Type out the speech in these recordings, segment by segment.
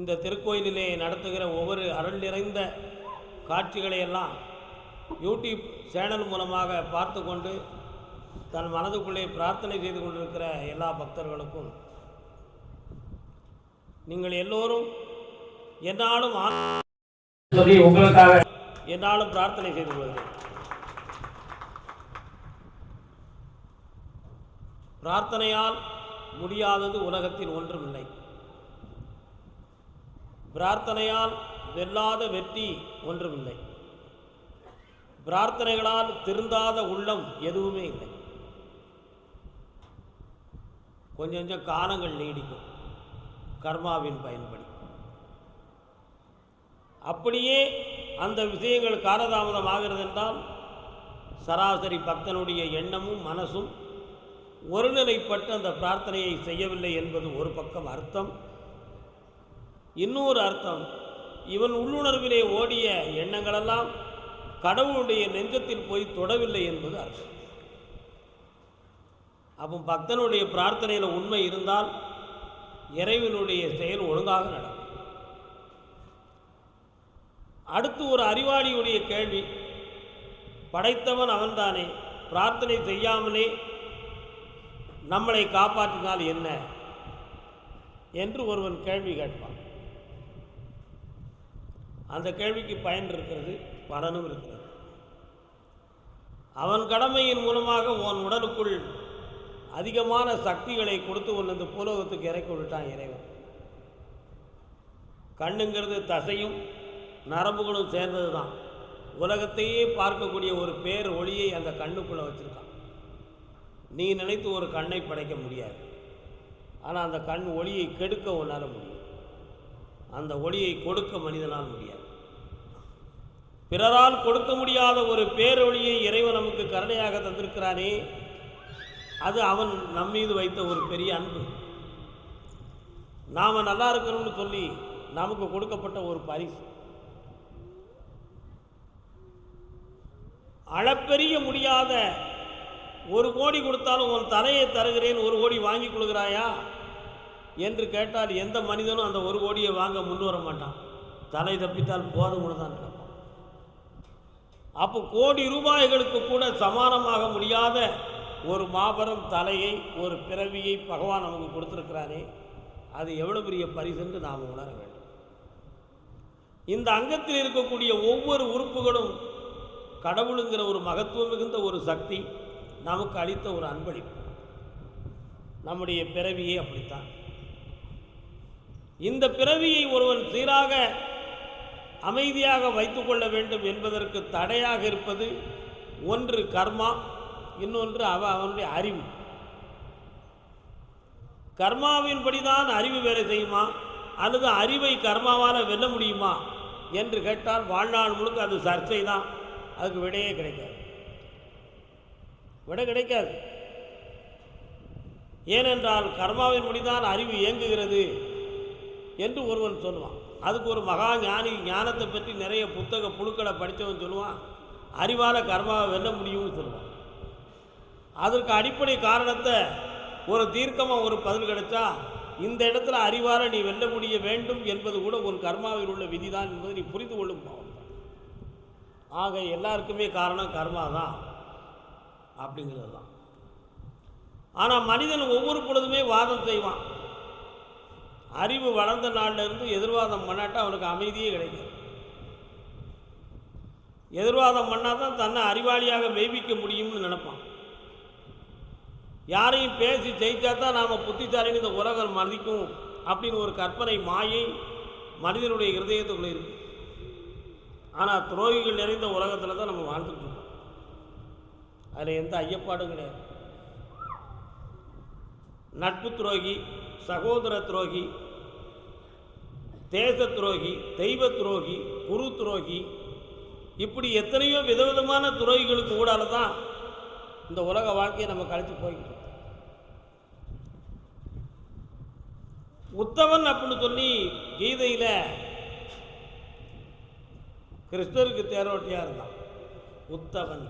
இந்த திருக்கோயிலிலே நடத்துகிற ஒவ்வொரு அருள் நிறைந்த காட்சிகளை எல்லாம் யூடியூப் சேனல் மூலமாக பார்த்து கொண்டு தன் மனதுக்குள்ளே பிரார்த்தனை செய்து கொண்டிருக்கிற எல்லா பக்தர்களுக்கும் நீங்கள் எல்லோரும் என்னாலும் சொல்லி உங்களுக்காக என்னாலும் பிரார்த்தனை செய்து கொள்கிறேன். பிரார்த்தனையால் முடியாதது உலகத்தில் ஒன்றுமில்லை. பிரார்த்தனையால் வெல்லாத வெற்றி ஒன்றுமில்லை. பிரார்த்தனைகளால் திருந்தாத உள்ளம் எதுவுமே இல்லை. கொஞ்சம் கொஞ்சம் காலங்கள் நீடிக்கும். கர்மாவின் பயன்படி. அப்படியே அந்த விஷயங்கள் காலதாமதம் ஆகிறது என்றால் சராசரி பக்தனுடைய எண்ணமும் மனசும் ஒருநிலைப்பட்டு அந்த பிரார்த்தனையை செய்யவில்லை என்பது ஒரு பக்கம் அர்த்தம். இன்னொரு அர்த்தம் இவன் உள்ளுணர்விலே ஓடிய எண்ணங்களெல்லாம் கடவுளுடைய நெஞ்சத்தில் போய் தொடவில்லை என்பது அர்த்தம். அப்போ பக்தனுடைய பிரார்த்தனையில் உண்மை இருந்தால் இறைவனுடைய செயல் ஒழுங்காக நடக்கும். அடுத்து ஒரு அறிவாளியுடைய கேள்வி படைத்தவன் அவன்தானே பிரார்த்தனை செய்யாமலே நம்மளை காப்பாற்றினால் என்ன? என்று ஒருவன் கேள்வி கேட்பான். அந்த கேள்விக்கு பயன் இருக்கிறது பலனும் இருக்கிறது. அவன் கடமையின் மூலமாக உன் உடலுக்குள் அதிகமான சக்திகளை கொடுத்து உன் அந்த பூலோகத்துக்கு இறக்கி விட்டான் இறைவன். கண்ணுங்கிறது தசையும் நரம்புகளும் சேர்ந்தது தான் உலகத்தையே பார்க்கக்கூடிய ஒரு பேர் ஒளியை அந்த கண்ணுக்குள்ளே வச்சுருக்கான். நீ நினைத்து ஒரு கண்ணை படைக்க முடியாது. ஆனால் அந்த கண் ஒளியை கெடுக்க உன்னால் முடியும். அந்த ஒளியை கொடுக்க மனிதனால் முடியாது. பிறரால் கொடுக்க முடியாத ஒரு பேரொழியை இறைவன் நமக்கு கருணையாக தந்திருக்கிறானே அது அவன் நம் மீது வைத்த ஒரு பெரிய அன்பு. நாம் நல்லா இருக்கணும்னு சொல்லி நமக்கு கொடுக்கப்பட்ட ஒரு பரிசு. அளப்பெரிய முடியாத ஒரு கோடி கொடுத்தாலும் உன் தலையை தருகிறேன் ஒரு கோடி வாங்கி கொடுக்குறாயா என்று கேட்டால் எந்த மனிதனும் அந்த ஒரு கோடியை வாங்க முன் வர மாட்டான். தலை தப்பித்தால் போதும் தான் அப்போ கோடி ரூபாய்களுக்கு கூட சமானமாக முடியாத ஒரு மாபெரும் தலையை ஒரு பிறவியை பகவான் நமக்கு கொடுத்துருக்கிறானே அது எவ்வளோ பெரிய பரிசென்று நாம் உணர வேண்டும். இந்த அங்கத்தில் இருக்கக்கூடிய ஒவ்வொரு உறுப்புகளும் கடவுளுங்கிற ஒரு மகத்துவம் மிகுந்த ஒரு சக்தி நமக்கு அளித்த ஒரு அன்பளிப்பு. நம்முடைய பிறவியே அப்படித்தான். இந்த பிறவியை ஒருவன் சீராக அமைதியாக வைத்துக்கொள்ள வேண்டும் என்பதற்கு தடையாக இருப்பது ஒன்று கர்மா இன்னொன்று அவ அவனுடைய அறிவு. கர்மாவின்படிதான் அறிவு வேலை செய்யுமா? அல்லது அறிவை கர்மாவால் வெல்ல முடியுமா? என்று கேட்டால் வாழ்நாள் முழுக்க அது சர்ச்சை தான். அதுக்கு விடையே கிடைக்காது. விடை கிடைக்காது. ஏனென்றால் கர்மாவின்படிதான் அறிவு இயங்குகிறது. என்று ஒருவன் சொல்லுவான். அதுக்கு ஒரு மகா ஞானி ஞானத்தை பற்றி நிறைய புத்தக புழுக்களை படித்தவன் சொல்லுவான். அறிவால் கர்மாவை வெல்ல முடியும்னு சொல்லுவான். அதற்கு அடிப்படை காரணத்தை ஒரு தீர்க்கமாக ஒரு பதில் கிடைச்சா இந்த இடத்துல அறிவார நீ வெல்ல முடிய வேண்டும் என்பது கூட ஒரு கர்மாவில் உள்ள விதிதான் என்பதை நீ புரிந்து கொள்ளும் ஆக எல்லாருக்குமே காரணம் கர்மா தான் அப்படிங்கிறது தான். ஆனால் மனிதன் ஒவ்வொரு பொழுதுமே வாதம் செய்வான். அறிவு வளர்ந்த நாள்ல இருந்து எதிர்வாதம் பண்ணாட்டா அவனுக்கு அமைதியே கிடைக்காது. எதிர்வாதம் பண்ணால் தான் தன்னை அறிவாளியாக மெய்விக்க முடியும்னு நினைப்பான். யாரையும் பேசி ஜெயித்தா தான் நாம் புத்திசாலின்னு இந்த உலகம் மதிக்கும் அப்படின்னு ஒரு கற்பனை மாயை மனிதனுடைய இருதயத்துக்குள்ளே இருக்கு. ஆனால் துரோகிகள் நிறைந்த உலகத்தில் தான் நம்ம வாழ்ந்துட்டு இருக்கோம். அதில் எந்த ஐயப்பாடும் கிடையாது. நட்பு துரோகி சகோதர துரோகி தேச துரோகி தெய்வ துரோகி குரு துரோகி இப்படி எத்தனையோ விதவிதமான துரோகிகளுக்கு ஊடால தான் இந்த உலக வாழ்க்கையை நம்ம கழித்து போய்கிட்டு உத்தவன் அப்படின்னு சொல்லி கீதையில் கிருஷ்ணருக்கு தேரோட்டியாக இருந்தான். உத்தவன்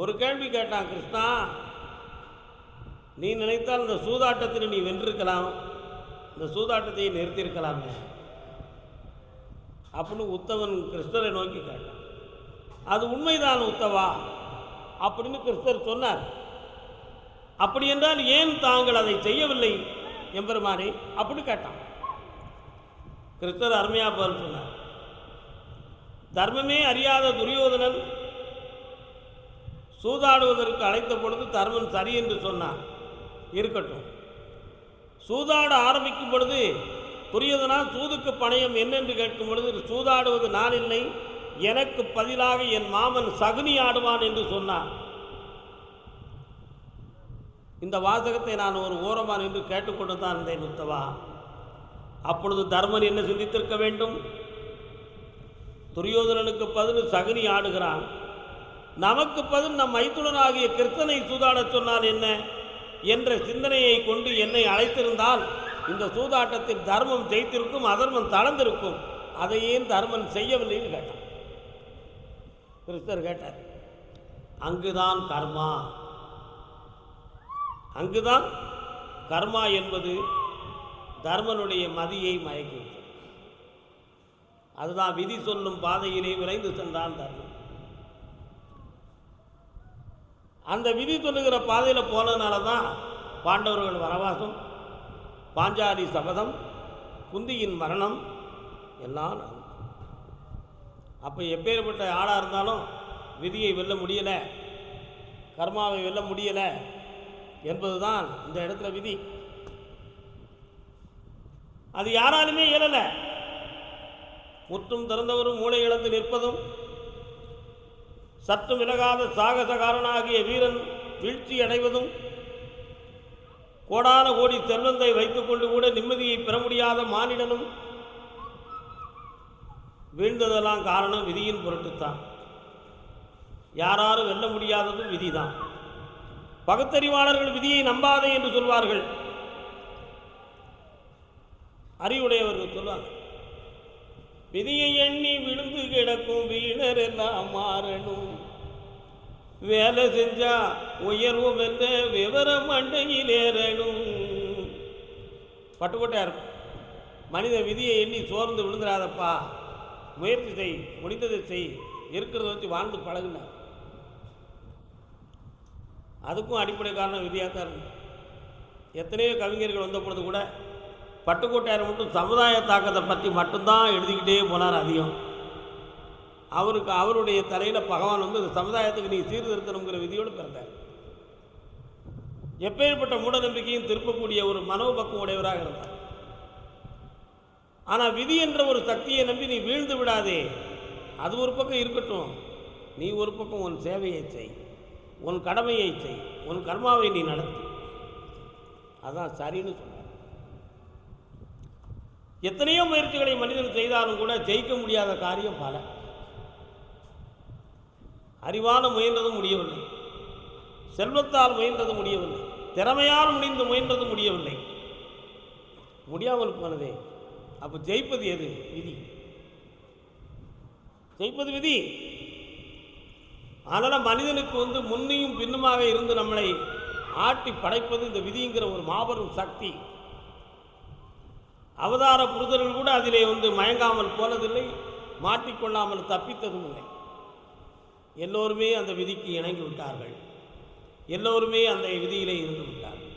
ஒரு கேள்வி கேட்டான் கிருஷ்ணா நீ நினைத்தால் இந்த சூதாட்டத்தில் நீ வென்றிருக்கலாம். இந்த சூதாட்டத்தை நிறுத்தியிருக்கலாமே. அப்படின்னு உத்தவன் கிருஷ்ணரை நோக்கி கேட்டான். அது உண்மைதான் உத்தவா? அப்படின்னு கிறிஸ்தர் சொன்னார். அப்படி என்றால் ஏன் தாங்கள் அதை செய்யவில்லை எம்பெருமானே? அப்படின்னு கேட்டான். கிருஷ்ணர் அருமையா பதில் சொன்னார். தர்மமே அறியாத துரியோதனன் சூதாடுவதற்கு அழைத்த பொழுது தர்மன் சரி என்று சொன்னான். இருக்கட்டும். சூதாட ஆரம்பிக்கும் பொழுது துரியோதனா சூதுக்கு பணயம் என்னென்று கேட்கும் பொழுது சூதாடுவது நான் இல்லை எனக்கு பதிலாக என் மாமன் சகுனி ஆடுவான் என்று சொன்னான். இந்த வாசகத்தை நான் ஒரு ஓரமாக நின்று கேட்டுக்கொண்டு தான் இருந்தேன் உத்தவா அப்பொழுது தர்மன் என்ன சிந்தித்திருக்க வேண்டும்? துரியோதனனுக்கு பதில் சகுனி ஆடுகிறான். நமக்கு பதில் நம் மைத்துடன் ஆகிய கிருத்தனை சூதாடச் சொன்னால் என்ன? என்ற சிந்தனையை கொண்டு என்னை அழைத்திருந்தால் இந்த சூதாட்டத்தில் தர்மம் ஜெயித்திருக்கும் அதர்மம் தளர்ந்திருக்கும். அதை தர்மன் செய்யவில்லைன்னு கேட்டான். கிறிஸ்தர் கேட்டார் அங்குதான் கர்மா. அங்குதான் கர்மா என்பது தர்மனுடைய மதியை மயக்கிவிட்டது. அதுதான் விதி சொல்லும் பாதையிலே விரைந்து சென்றான் தர்மன். அந்த விதி சொல்லுகிற பாதையில் போனதுனால தான் பாண்டவர்கள் வரவாசம் பாஞ்சாலி சபதம் குந்தியின் மரணம் எல்லாம் நடந்தது. அப்போ எப்பேற்பட்ட ஆளாக இருந்தாலும் விதியை வெல்ல முடியலை கர்மாவை வெல்ல முடியலை என்பதுதான் இந்த இடத்துல விதி அது யாராலுமே இயலலை முற்றும் திறந்தவரும் மூளை இழந்து நிற்பதும் சற்று விலகாத சாகசகாரனாகிய வீரன் வீழ்ச்சி அடைவதும் கோடான கோடி செல்வந்தை வைத்துக்கொண்டு கூட நிம்மதியை பெற முடியாத மானிடனும் வீழ்ந்ததெல்லாம் காரணம் விதியின் பொருட்டுத்தான். யாராலும் வெல்ல முடியாததும் விதிதான். பகுத்தறிவாளர்கள் விதியை நம்பாதே என்று சொல்வார்கள். அறிவுடையவர்கள் சொல்வார்கள் விதியை எண்ணி விழுந்து கிடக்கும் வீணர் எல்லாம் மாறணும். வேலை செஞ்சா உயர்வும் என்ற விவரம் மண்டையில் ஏறணும். பட்டுக்கோட்டையார் மனித விதியை எண்ணி சோர்ந்து விழுந்துடாதப்பா. முயற்சி செய் முடிந்ததை செய். இருக்கிறத வச்சு வாழ்ந்து பழகுன அதுக்கும் அடிப்படை காரணம் விதியாக தான் இருக்கு. எத்தனையோ கவிஞர்கள் வந்த பொழுது கூட பட்டுக்கோட்டையார் மட்டும் சமுதாய தாக்கத்தை பற்றி மட்டும்தான் எழுதிக்கிட்டே போனார் அதிகம். அவருக்கு அவருடைய தலையில் பகவான் வந்து இந்த சமுதாயத்துக்கு நீ சீர்திருத்தணுங்கிற விதியோடு பிறந்தார். எப்பேற்பட்ட மூடநம்பிக்கையும் திருப்பக்கூடிய ஒரு மனோபக்கம் உடையவராக இருந்தார். ஆனால் விதி என்ற ஒரு சக்தியை நம்பி நீ வீழ்ந்து விடாதே. அது ஒரு பக்கம் இருக்கட்டும். நீ ஒரு பக்கம் உன் சேவையை செய். உன் கடமையை செய். உன் கர்மாவை நீ நடத்து. அதான் சரின்னு சொன்ன எத்தனையோ முயற்சிகளை மனிதன் செய்தாலும் கூட ஜெயிக்க முடியாத காரியம் பல. அறிவால் முயன்றதும் முடியவில்லை. செல்வத்தால் முயன்றது முடியவில்லை. திறமையால் முடிந்து முயன்றது முடியவில்லை. முடியாமல் போனதே அப்போ ஜெயிப்பது எது? விதி. ஜெயிப்பது விதி. அதனால் மனிதனுக்கு வந்து முன்னையும் பின்னுமாக இருந்து நம்மளை ஆட்டி படைப்பது இந்த விதிங்கிற ஒரு மாபெரும் சக்தி. அவதார புரிதர்கள் கூட அதிலே வந்து மயங்காமல் போனதில்லை மாட்டிக்கொள்ளாமல் தப்பித்ததும் இல்லை. எல்லோருமே அந்த விதிக்கு இணங்கி விட்டார்கள். எல்லோருமே அந்த விதியிலே இருந்து விட்டார்கள்.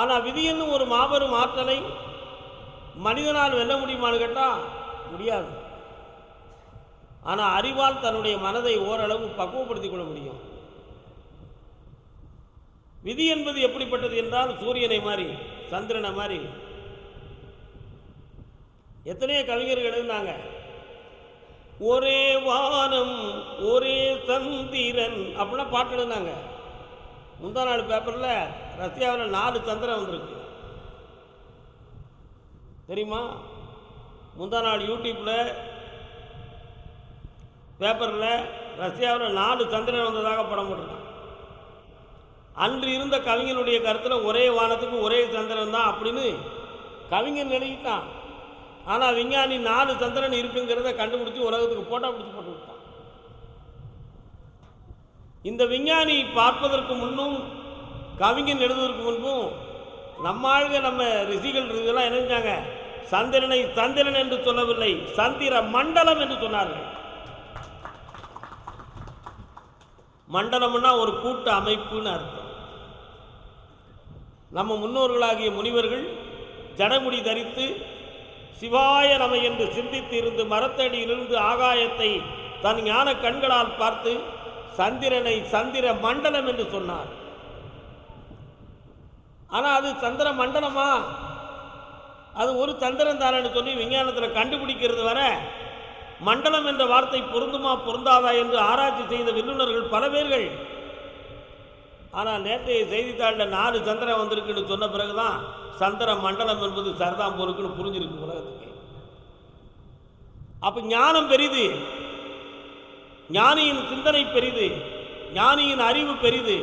ஆனால் விதி என்னும் ஒரு மாபெரும் ஆற்றலை மனிதனால் வெல்ல முடியுமான்னு கேட்டால் முடியாது. ஆனால் அறிவால் தன்னுடைய மனதை ஓரளவு பக்குவப்படுத்திக் கொள்ள முடியும். விதி என்பது எப்படிப்பட்டது என்றால் சூரியனை மாதிரி. சந்திரனை மாதிரி. எத்தனையோ கவிஞர்கள் எழுதினாங்க. ஒரே வானம் ஒரே சந்திரன் அப்படிலாம் பாட்டு எழுதினாங்க. முந்தா நாள் பேப்பரில் ரஷ்யாவில் நாலு சந்திரன் வந்திருக்கு. தெரியுமா? முந்தா நாள் யூடியூப்பில் பேப்பரில் ரஷ்யாவில் நாலு சந்திரன் வந்ததாக படம் போட்டிருக்கான் அன்று இருந்த கவிஞனுடைய கருத்தில் ஒரே வானத்துக்கு ஒரே சந்திரன் தான் அப்படின்னு கவிஞன் நினைக்கிட்டான். ஆனால் விஞ்ஞானி நாலு சந்திரன் இருக்குங்கிறத கண்டுபிடிச்சி உலகத்துக்கு போட்டா பிடிச்சி போட்டு விட்டான். இந்த விஞ்ஞானி பார்ப்பதற்கு முன்னும் கவிஞன் எழுதுவதற்கு முன்பும் நம்ம ஆளுங்க நம்ம ரிஷிகள் இதெல்லாம் என்னஞ்சாங்க சந்திரனை சந்திரன் என்று சொல்லவில்லை சந்திர மண்டலம் என்று சொன்னார்கள். மண்டலம்னா ஒரு கூட்ட அமைப்புன்னு அர்த்தம். நம்ம முன்னோர்களாகிய முனிவர்கள் ஜடமுடி தரித்து சிவாய நம என்று சிந்தித்து இருந்து மரத்தடியிலிருந்து ஆகாயத்தை தன் ஞான கண்களால் பார்த்து சந்திரனை சந்திர மண்டலம் என்று சொன்னார். ஆனால் அது சந்திர மண்டலமா? அது ஒரு சந்திரன் தானன்னு சொல்லி விஞ்ஞானத்தில் கண்டுபிடிக்கிறது வர மண்டலம் என்ற வார்த்தை பொருந்துமா பொருந்தாதா என்று ஆராய்ச்சி செய்த வில்லுநர்கள் பல பேர்கள் ஆனால் நேற்றைய செய்தித்தாளில் நாலு சந்திரன் வந்திருக்குன்னு சொன்ன பிறகு தான் சந்திர மண்டலம் என்பது சரிதான் போருக்குன்னு புரிஞ்சிருக்கு உலகத்துக்கு. அப்போ ஞானம் பெரிது. ஞானியின் சிந்தனை பெரிது. ஞானியின் அறிவு பெரிது.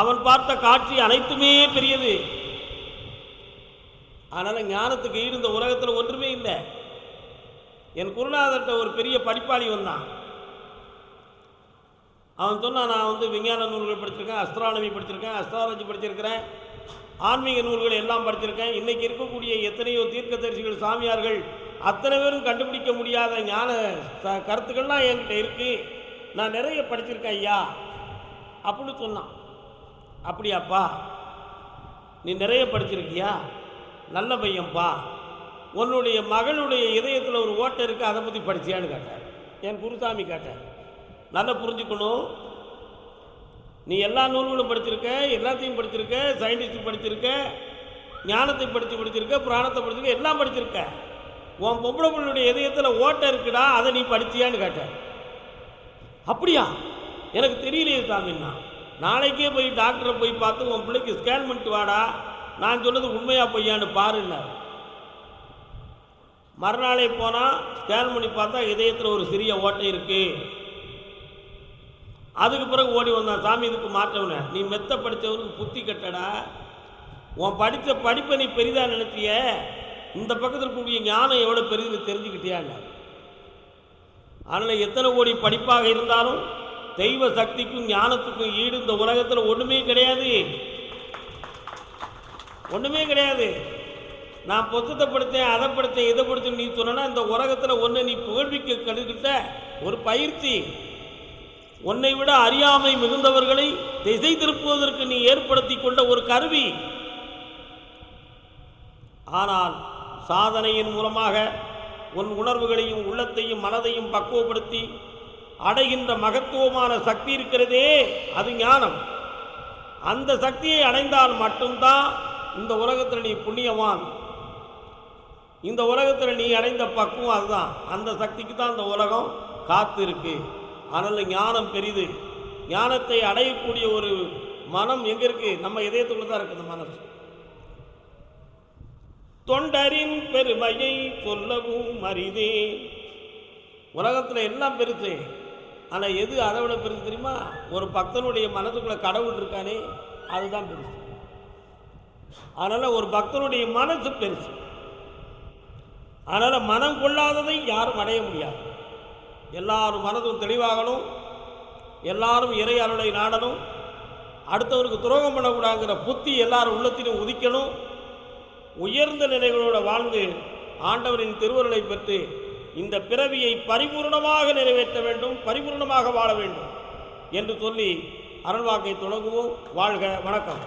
அவன் பார்த்த காட்சி அனைத்துமே பெரியது. அதனால் ஞானத்துக்கு ஈடு இந்த உலகத்தில் ஒன்றுமே இல்லை. என் குருநாதர்கிட்ட ஒரு பெரிய படிப்பாளி வந்தான். அவன் சொன்னான் நான் வந்து விஞ்ஞான நூல்கள் படிச்சிருக்கேன் அஸ்ட்ரானமி படிச்சிருக்கேன் அஸ்ட்ராலஜி படிச்சிருக்கிறேன் ஆன்மீக நூல்கள் எல்லாம் படிச்சிருக்கேன். இன்றைக்கி இருக்கக்கூடிய எத்தனையோ தீர்க்கதரிசிகள் சாமியார்கள் அத்தனை பேரும் கண்டுபிடிக்க முடியாத ஞான ச- கருத்துக்கள்லாம் என்கிட்ட இருக்கு. நான் நிறைய படிச்சிருக்கேன் ஐயா. அப்படின்னு சொன்னான். அப்படியாப்பா நீ நிறைய படிச்சிருக்கியா? நல்ல பையன்பா. உன்னுடைய மகளுடைய இதயத்தில் ஒரு ஓட்டை இருக்கு அதை பற்றி படிச்சியான்னு கேட்டார். என் குருசாமி கேட்டார். நல்லா புரிஞ்சுக்கணும்? நீ எல்லா நூல்களும் படிச்சிருக்க எல்லாத்தையும் படிச்சிருக்க சயின்டிஸ்ட் படிச்சிருக்க ஞானத்தை படித்து படிச்சிருக்க புராணத்தை படிச்சிருக்க எல்லாம் படிச்சிருக்க. உன் பொம்பளை பிள்ளையுடைய இதயத்தில் ஓட்டை இருக்குடா அதை நீ படிச்சியான்னு கேட்ட. அப்படியா? எனக்கு தெரியலையே சாமின்னா நாளைக்கே போய் டாக்டரை போய் பார்த்து உன் பிள்ளைக்கு ஸ்கேன் பண்ணிட்டு வாடா. நான் சொன்னது உண்மையாக பொய்யான்னு பாருன்னார் மறுநாளே போனால் ஸ்கேன் பண்ணி பார்த்தா இதயத்தில் ஒரு சிறிய ஓட்டை இருக்குது அதுக்கு பிறகு ஓடி வந்தான் சாமி இதுக்கு மாற்றவன நீ மெத்த படித்தவனுக்கு புத்தி கட்டடா? உன் படித்த படிப்பை நீ பெரிதாக நினைத்திய? இந்த பக்கத்தில் இருக்கக்கூடிய ஞானம் எவ்வளோ பெரிதுன்னு தெரிஞ்சுக்கிட்டியாங்க அதனால் எத்தனை கோடி படிப்பாக இருந்தாலும் தெய்வ சக்திக்கும் ஞானத்துக்கும் ஈடு இந்த உலகத்தில் ஒன்றுமே கிடையாது. ஒன்றுமே கிடையாது. நான் பொத்தத்தை படித்தேன் அதை படித்தேன் இதை படித்தேன் நீ சொன்னா இந்த உலகத்தில் ஒன்று நீ புகழ்விக்க கற்றுக்கிட்ட ஒரு பயிற்சி. உன்னை விட அறியாமை மிகுந்தவர்களை திசை திருப்புவதற்கு நீ ஏற்படுத்தி கொண்ட ஒரு கருவி. ஆனால் சாதனையின் மூலமாக உன் உணர்வுகளையும் உள்ளத்தையும் மனதையும் பக்குவப்படுத்தி அடைகின்ற மகத்துவமான சக்தி இருக்கிறதே அது ஞானம். அந்த சக்தியை அடைந்தால் மட்டும்தான் இந்த உலகத்தில் நீ புண்ணியவான். இந்த உலகத்தில் நீ அடைந்த பக்குவம் அதுதான். அந்த சக்திக்கு தான் இந்த உலகம் காத்து இருக்குது அதனால் ஞானம் பெரிது. ஞானத்தை அடையக்கூடிய ஒரு மனம் எங்கே இருக்கு? நம்ம இதயத்துக்குள்ள தான் இருக்குது மனம். மனசு தொண்டரின் பெருமையை சொல்லவும் அரிதே. உலகத்தில் எல்லாம் பெருசு ஆனால் எது அதை விட பெருசு தெரியுமா? ஒரு பக்தனுடைய மனதுக்குள்ள கடவுள் இருக்கானே அதுதான் பெருசு. அதனால் ஒரு பக்தனுடைய மனசு பெருசு. அதனால் மனம் கொள்ளாததை யாரும் அடைய முடியாது. எல்லாரும் மனதும் தெளிவாகணும். எல்லாரும் இறை அருளை நாடணும். அடுத்தவருக்கு துரோகம் பண்ணக்கூடாதுங்கிற புத்தி எல்லாரும் உள்ளத்திலும் உதிக்கணும். உயர்ந்த நிலைகளோடு வாழ்ந்து ஆண்டவரின் திருவருளை பெற்று இந்த பிறவியை பரிபூர்ணமாக நிறைவேற்ற வேண்டும் பரிபூர்ணமாக வாழ வேண்டும் என்று சொல்லி அருள்வாக்கை தொடங்குவோம். வாழ்க வணக்கம்.